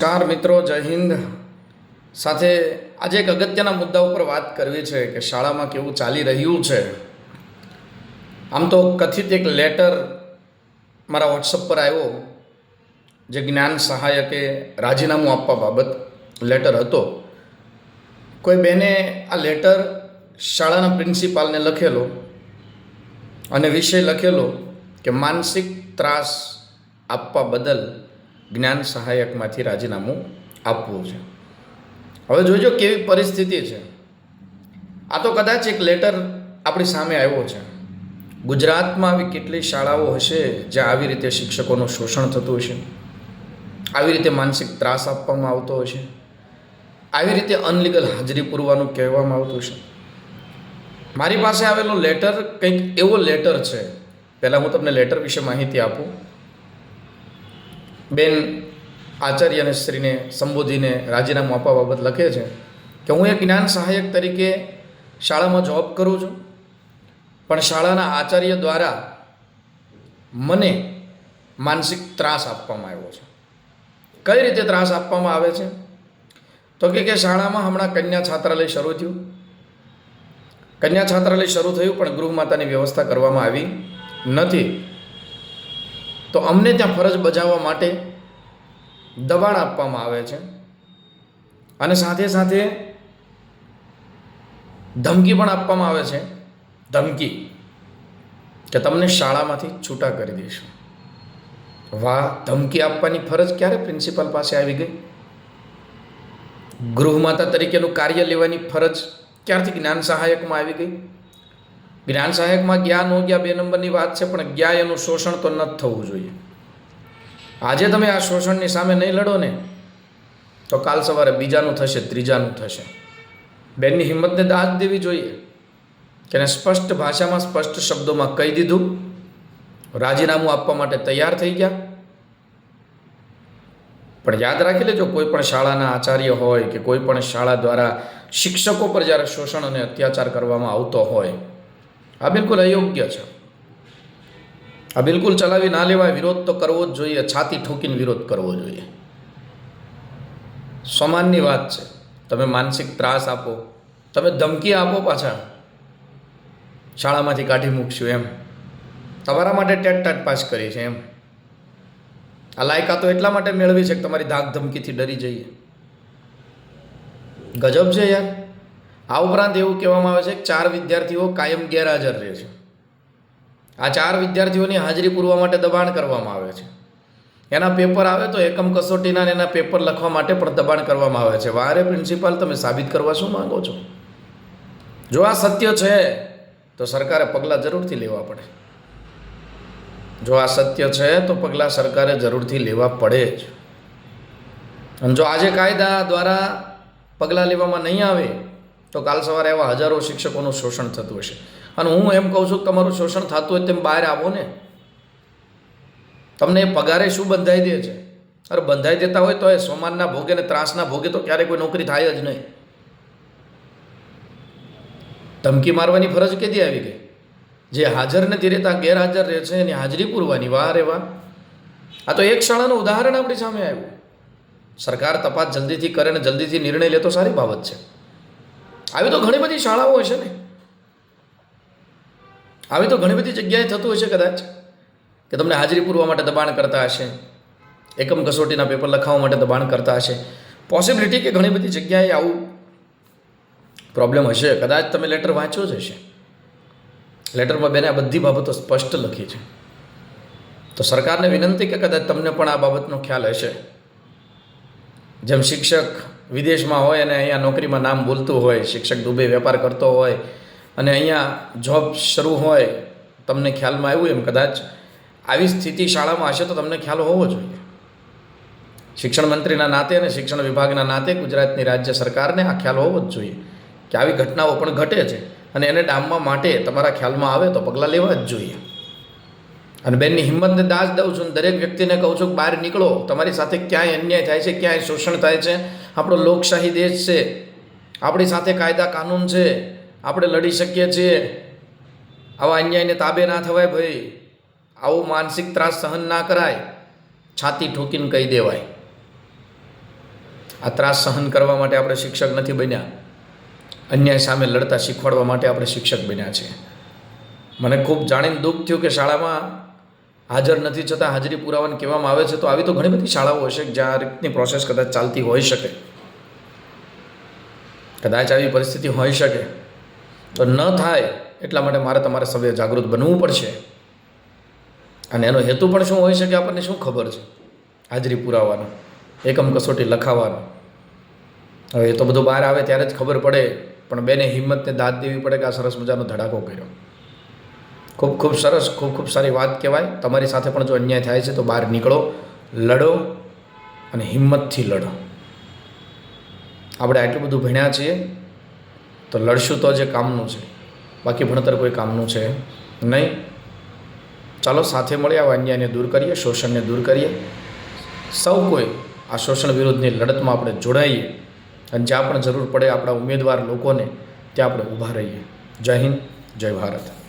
ચાર મિત્રો, જય હિન્દ. સાથે આજે એક અગત્યના મુદ્દા ઉપર વાત કરવી છે કે શાળામાં કેવું ચાલી રહ્યું છે. આમ તો કથિત એક લેટર મારા વોટ્સઅપ પર આવ્યો, જે જ્ઞાન સહાયકે રાજીનામું આપવા બાબત લેટર હતો. કોઈ બેને આ લેટર શાળાના પ્રિન્સિપાલને લખેલો અને વિષય લખેલો કે માનસિક ત્રાસ આપવા બદલ જ્ઞાન સહાયકમાંથી રાજીનામું આપવું છે. હવે જોજો કેવી પરિસ્થિતિ છે. આ તો કદાચ એક લેટર આપણી સામે આવ્યો છે. ગુજરાતમાં આવી કેટલી શાળાઓ હશે જ્યાં આવી રીતે શિક્ષકોનું શોષણ થતું હશે? આવી રીતે માનસિક ત્રાસ આપવામાં આવતો હશે? આવી રીતે અનલીગલ હાજરી પૂરવાનું કહેવામાં આવતું હશે? મારી પાસે આવેલો લેટર કંઈક એવો લેટર છે. પહેલાં હું તમને લેટર વિશે માહિતી આપું. બેન આચાર્ય અને શ્રીને સંબોધીને રાજીનામું આપવા બાબત લખે છે કે હું એક જ્ઞાન સહાયક તરીકે શાળામાં જોબ કરું છું, પણ શાળાના આચાર્ય દ્વારા મને માનસિક ત્રાસ આપવામાં આવ્યો છે. કઈ રીતે ત્રાસ આપવામાં આવે છે? તો કે કે શાળામાં હમણાં કન્યા છાત્રાલય શરૂ થયું. કન્યા છાત્રાલય શરૂ થયું, પણ ગૃહમાતાની વ્યવસ્થા કરવામાં આવી નથી. તો અમને ત્યાં ફરજ બજાવવા માટે દબાણ આપવામાં આવે છે. અને સાથે સાથે ધમકી પણ આપવામાં આવે છે. ધમકી કે તમને શાળામાંથી છૂટા કરી દઈશું. વાહ, ધમકી આપવાની ફરજ ક્યારે પ્રિન્સિપાલ પાસે આવી ગઈ? ગૃહમાતા તરીકેનું કાર્ય લેવાની ફરજ ક્યારથી જ્ઞાન સહાયકમાં આવી ગઈ? જ્ઞાન સહાયકમાં જ્ઞાન ન ગયા બે નંબરની વાત છે, પણ ગયા એનું શોષણ તો ન થવું જોઈએ. આજે તમે આ શોષણની સામે નહીં લડો ને, તો કાલ સવારે બીજાનું થશે, ત્રીજાનું થશે. બેનની હિંમતને દાદ દેવી જોઈએ. કે એને સ્પષ્ટ ભાષામાં, સ્પષ્ટ શબ્દોમાં કહી દીધું. રાજીનામું આપવા માટે તૈયાર થઈ ગયા. પણ યાદ રાખી લેજો, કોઈ પણ શાળાના આચાર્ય હોય કે કોઈ પણ શાળા દ્વારા શિક્ષકો પર જ્યારે શોષણ અને અત્યાચાર કરવામાં આવતો હોય આ બિલકુલ અયોગ્ય છે. આ બિલકુલ ચલાવી ના લેવાય વિરોધ તો કરવો જ જોઈએ, છાતી ઠોકીને વિરોધ કરવો જોઈએ. સમાનની વાત છે. તમે માનસિક ત્રાસ આપો, તમે ધમકી આપો પાછા. શાળામાંથી કાઢી મૂકશું એમ. તમારા માટે ટેટ ટાટ પાસ કરી છે એમ. આ લાયકાતો એટલા માટે મેળવી છે કે તમારી ધાક ધમકીથી ડરી જઈએ. ગજબ છે યાર. આ ઉપરાંત એવું કહેવામાં આવે છે કે ચાર વિદ્યાર્થીઓ કાયમ ગેરહાજર રહે છે. આ ચાર વિદ્યાર્થીઓની હાજરી પૂરવા માટે દબાણ કરવામાં આવે છે. એના પેપર આવે તો એકમ કસોટીના એના પેપર લખવા માટે પણ દબાણ કરવામાં આવે છે. વારે પ્રિન્સિપાલ તમે સાબિત કરવા શું માંગો છો? જો આ સત્ય છે, તો સરકારે પગલાં જરૂરથી લેવા પડે. જો આ સત્ય છે, તો પગલાં સરકારે જરૂરથી લેવા પડે જ. અને જો આજે કાયદા દ્વારા પગલાં લેવામાં નહીં આવે તો કાલ સવારે એવા હજારો શિક્ષકોનું શોષણ થતું હશે. અને હું એમ કહું છું કે તમારું શોષણ થતું હોય તેમ બહાર આવો ને. તમને પગારે શું બંધાઈ દે છે? અરે બંધાઈ દેતા હોય તો એ સોમાનના ભોગે ને ત્રાસના ભોગે તો ક્યારેય કોઈ નોકરી થાય જ નહીં. ધમકી મારવાની ફરજ કેદી આવી ગઈ? જે હાજર નથી રહેતા ગેરહાજર રહે છે એની હાજરી પૂરવાની વાહ રે વાહ આ તો એક શાળાનું ઉદાહરણ આપણી સામે આવ્યું. સરકાર તપાસ જલ્દીથી કરે ને જલ્દીથી નિર્ણય લે તો સારી બાબત છે. આવી તો ઘણી બધી શાળાઓ હશે ને? આવી તો ઘણી બધી જગ્યાએ થતું હશે કદાચ, કે તમને હાજરી પૂરવા માટે દબાણ કરતા હશે, એકમ કસોટીના પેપર લખાવવા માટે દબાણ કરતા હશે. પોસિબિલિટી કે ઘણી બધી જગ્યાએ આવું પ્રોબ્લેમ હશે. કદાચ તમે લેટર વાંચ્યો જ હશે. લેટરમાં બેને આ બધી બાબતો સ્પષ્ટ લખી છે. તો સરકારને વિનંતી કે કદાચ તમને પણ આ બાબતનો ખ્યાલ હશે. જેમ શિક્ષક વિદેશમાં હોય અને અહીંયા નોકરીમાં નામ બોલતું હોય, શિક્ષક દુબે વેપાર કરતો હોય અને અહીંયા જોબ શરૂ હોય, તમને ખ્યાલમાં આવ્યું એમ કદાચ, આવી સ્થિતિ શાળામાં હશે તો તમને ખ્યાલ હોવો જોઈએ. શિક્ષણ મંત્રીના નાતે અને શિક્ષણ વિભાગના નાતે ગુજરાતની રાજ્ય સરકારને આ ખ્યાલ હોવો જ જોઈએ કે આવી ઘટનાઓ પણ ઘટે છે અને એને ડામવા માટે તમારા ખ્યાલમાં આવે તો પગલાં લેવા જ જોઈએ. અને બેનની હિંમતને દાજ દઉં છું દરેક વ્યક્તિને કહું છું કે બહાર નીકળો. તમારી સાથે ક્યાંય અન્યાય થાય છે, ક્યાંય શોષણ થાય છે આપણો લોકશાહી દેશ છે. આપણી સાથે કાયદા કાનૂન છે. આપણે લડી શકીએ છીએ. આવા અન્યાયને તાબે ના થવાય ભાઈ. આવું માનસિક ત્રાસ સહન ના કરાય. છાતી ઠોકીને કહી દેવાય. આ ત્રાસ સહન કરવા માટે આપણે શિક્ષક નથી બન્યા. અન્યાય સામે લડતા શીખવાડવા માટે આપણે શિક્ષક બન્યા છીએ. મને ખૂબ જાણીને દુઃખ થયું કે શાળામાં હાજર નથી છતાં હાજરી પુરાવાને કહેવામાં આવે છે, તો આવી તો ઘણી બધી શાળાઓ હશે જ્યાં આ રીતની પ્રોસેસ કદાચ ચાલતી હોઈ શકે. કદાચ આવી પરિસ્થિતિ હોઈ શકે. તો ન થાય એટલા માટે મારે તમારે સભ્ય જાગૃત બનવું પડશે. અને એનો હેતુ પણ શું હોઈ શકે આપણને શું ખબર છે? હાજરી પુરાવાનો, એકમ કસોટી લખાવાનો. હવે એ તો બધું બહાર આવે ત્યારે જ ખબર પડે, પણ બેને હિંમતને દાદ દેવી પડે કે આ સરસ મજાનો ધડાકો કર્યો. ખૂબ ખૂબ સરસ, ખૂબ ખૂબ સારી વાત કહેવાય. તમારી સાથે પણ જો અન્યાય થાય છે તો બહાર નીકળો, લડો અને હિંમતથી લડો. આપણે આટલું બધું ભણ્યા છીએ તો લડશું તો જે કામનું છે. બાકી ભણતર કોઈ કામનું છે નહીં. ચાલો સાથે મળીએ આવા અન્યાયને દૂર કરીએ, શોષણને દૂર કરીએ. સૌ કોઈ આ શોષણ વિરુદ્ધની લડતમાં આપણે જોડાઈએ અને જ્યાં પણ જરૂર પડે આપણા ઉમેદવાર લોકોને ત્યાં આપણે ઊભા રહીએ. જય હિન્દ, જય ભારત.